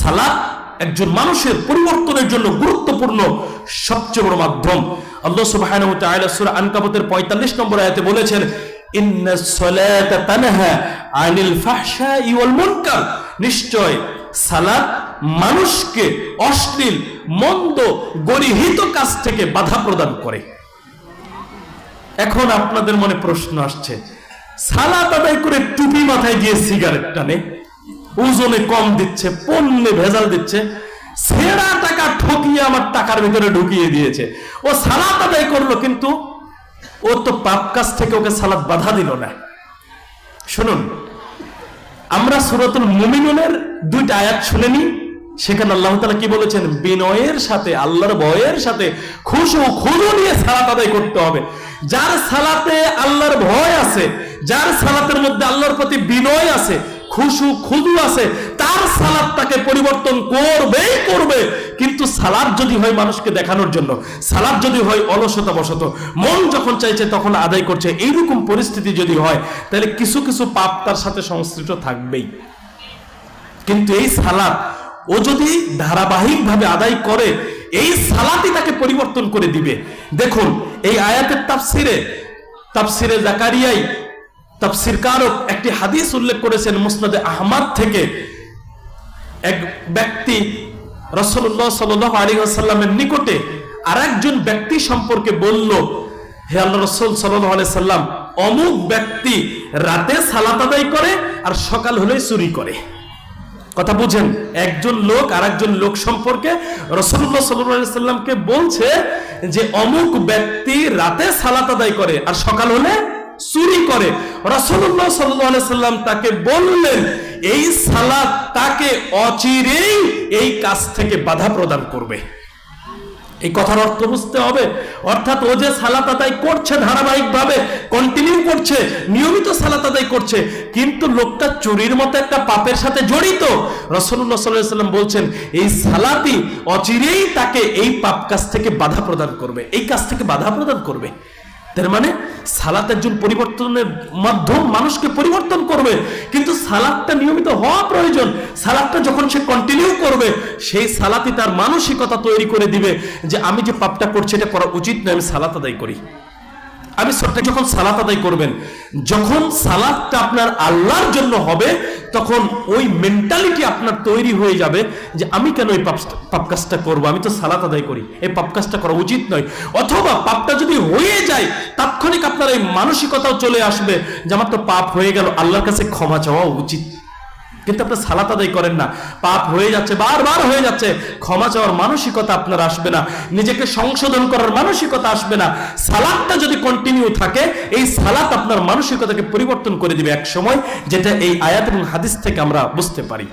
সালাত একজন মানুষের পরিবর্তনের জন্য গুরুত্বপূর্ণ সবচেয়ে বড় মাধ্যম। আল্লাহ সূরা আনকাবুতের 45 নম্বর আয়াতে বলেছেন নিশ্চয় সালাত মানুষকে অশ্লীল গরিহিত থেকে বাধা প্রদান করে। এখন আপনাদের মনে প্রশ্ন আসছে করে টুপি মাথায় দিয়ে সিগারেট টানে? ওজনে কম দিচ্ছে, পণ্যে ভেজাল দিচ্ছে, সেরা টাকা ঠকিয়ে আমার টাকার ভিতরে ঢুকিয়ে দিয়েছে। ও সালাত আদায় করল, কিন্তু ও তো পাপ কাজ থেকে ওকে সালাত বাধা দিল না। শুনুন, আমরা সুরতুল মুমিনুনের দুইটা আয়াত শুনে নিই। সেখানে আল্লাহ তালা কি বলেছেন? বিনয়ের সাথে, আল্লাহর ভয়ের সাথে খুশু খুদু নিয়ে সালাত আদায় করতে হবে। যার সালাতে আল্লাহর ভয় আছে, যার সালাতের মধ্যে আল্লাহর প্রতি বিনয় আছে খুশু খুদু আছে, তার সালাদ তাকে পরিবর্তন করবেই করবে। কিন্তু সালাদ যদি হয় মানুষকে দেখানোর জন্য, সালাদ যদি হয় অলসতা বশত মন যখন চাইছে তখন আদায় করছে, এইরকম পরিস্থিতি যদি হয়, তাহলে কিছু কিছু পাপ তার সাথে সংশ্লিষ্ট থাকবেই। কিন্তু এই সালাদ, ও যদি ধারাবাহিকভাবে আদায় করে, এই সালাতই তাকে পরিবর্তন করে দিবে। দেখুন, এই আয়াতের তাফসিরে তাফসিরে জাকারিয়াই তাফসির একটি হাদিস উল্লেখ করেছেন মুসনাদে আহমদ থেকে। এক ব্যক্তি রসল্লাহ সাল আলী আসাল্লামের নিকটে আর একজন ব্যক্তি সম্পর্কে বলল, হে আল্লাহ রসুল সাল্লাহ সাল্লাম অমুক ব্যক্তি রাতে সালাত আদায় করে আর সকাল হলে চুরি করে। কথা বুঝেন, একজন লোক আর একজন লোক সম্পর্কে রসুল্লাহ সাল্লামকে বলছে যে, অমুক ব্যক্তি রাতে সালাত আদায় করে আর সকাল হলে চুরি করে। রসুল্লাহ সাল্লাম তাকে বললেন, এই সালাত তাকে অচিরেই এই কাজ থেকে বাধা প্রদান করবে। এই কথার অর্থ বুঝতে হবে। অর্থাৎ ও যে সালাত আদায় করছে ধারাবাহিকভাবে কন্টিনিউ করছে, নিয়মিত সালাত আদায় করছে, কিন্তু লোকটা চুরির মতো একটা পাপের সাথে জড়িত। রসল্লাহ সাল্লাম বলছেন, এই সালাতি অচিরেই তাকে এই পাপ কাজ থেকে বাধা প্রদান করবে। এই কাজ থেকে বাধা প্রদান করবে। তার মানে সালাত একজন পরিবর্তনের মাধ্যম মানুষকে পরিবর্তন করবে। কিন্তু সালাদটা নিয়মিত হওয়া প্রয়োজন। সালাদটা যখন সে কন্টিনিউ করবে, সেই সালাতে তার মানসিকতা তৈরি করে দিবে যে, আমি যে পাপটা করছি, এটা করা উচিত নয়, আমি সালাত আদায় করি। আমি সবটা যখন সালাত আদায় করবেন, যখন সালাদটা আপনার আল্লাহর জন্য হবে, তখন ওই মেন্টালিটি আপনার তৈরি হয়ে যাবে যে আমি কেন এই পাপ কাজটা করব? আমি তো সালাত আদায় করি। এই পাপ কাজটা করা উচিত নয়। অথবা পাপটা যদি হয়ে যায়, তাৎক্ষণিক আপনার এই মানসিকতাও চলে আসবে যে আমার তো পাপ হয়ে গেল, আল্লাহর কাছে ক্ষমা চাওয়া উচিত। কিন্তু আপনার সালাত আদায় করেন না। পাপ হয়ে যাচ্ছে, বারবার হয়ে যাচ্ছে। ক্ষমা চাওয়ার মানসিকতা আপনার আসবে না। নিজেকে সংশোধন করার মানসিকতা আসবে না। সালাদটা যদি কন্টিনিউ থাকে, এই সালাত আপনার মানসিকতাকে পরিবর্তন করে দিবে এক সময়, যেটা এই আয়াত এবং হাদিস থেকে আমরা বুঝতে পারি।